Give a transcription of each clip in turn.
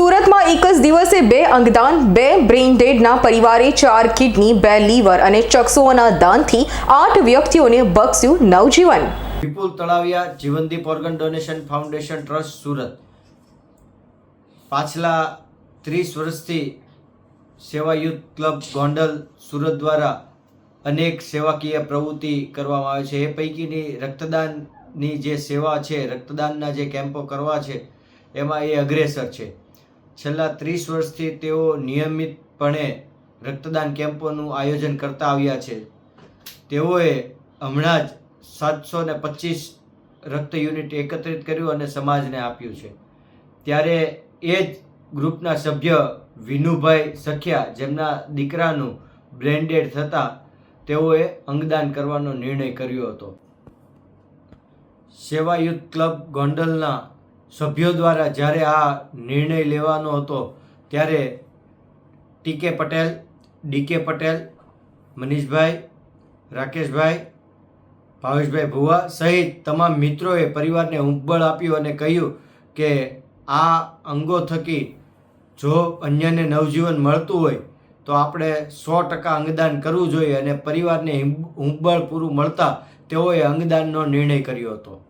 સુરતમાં એક જ દિવસે બે અંગદાન, બે બ્રેઇન ડેડના પરિવારે ચાર કિડની, બે લીવર અને ચક્ષુઓના દાનથી આઠ વ્યક્તિઓને બક્ષ્યું નવજીવન. Vipul Talaviya, Jivandeep organ donation foundation trust, Surat. પાછલા ત્રીસ વર્ષથી સેવા યુથ ક્લબ ગોંડલ, સુરત દ્વારા અનેક સેવાકીય પ્રવૃત્તિ કરવામાં આવે છે. એ પૈકીની રક્તદાનની જે સેવા છે, રક્તદાનના જે કેમ્પો કરવા છે, એમાં એ અગ્રેસર છે. છેલ્લા ત્રીસ વર્ષથી તેઓ નિયમિતપણે રક્તદાન કેમ્પોનું આયોજન કરતા આવ્યા છે. તેઓએ હમણાં જ સાતસો ને પચીસ રક્ત યુનિટ એકત્રિત કર્યું અને સમાજને આપ્યું છે. ત્યારે એ જ ગ્રુપના સભ્ય વિનુભાઈ સખિયા જેમના દીકરાનું બ્રેન્ડેડ થતાં તેઓએ અંગદાન કરવાનો નિર્ણય કર્યો હતો. સેવા યુથ ક્લબ ગોંડલના સભ્યો દ્વારા જ્યારે આ નિર્ણય લેવાનો હતો, ત્યારે T K Patel D K Patel, Manishbhai, Rakeshbhai, Bhaveshbhai Bhuva સહિત તમામ મિત્રોએ પરિવારને હુંબળ આપ્યું અને કહ્યું કે આ અંગો થકી જો અન્યને નવજીવન મળતું હોય, તો આપણે સો ટકા અંગદાન કરવું જોઈએ અને પરિવારને હિંબ- હુંબળ પૂરું મળતા તેઓએ અંગદાનનો નિર્ણય કર્યો હતો.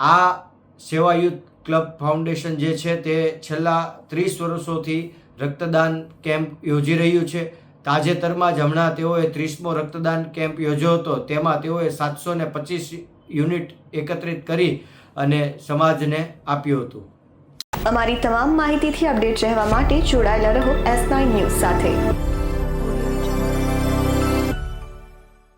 આ સેવા યુથ ક્લબ ફાઉન્ડેશન જે છે તે છેલ્લા ત્રીસ વર્ષોથી રક્તદાન કેમ્પ યોજી રહ્યું છે. તાજેતરમાં જ હમણાં તેઓએ ત્રીસમો રક્તદાન કેમ્પ યોજ્યો હતો. તેમાં તેઓએ સાતસો ને પચીસ યુનિટ એકત્રિત કરી અને સમાજને આપ્યું હતું. અમારી તમામ માહિતીથી અપડેટ રહેવા માટે જોડાયેલા રહો એસ નાઇન ન્યૂઝ સાથે.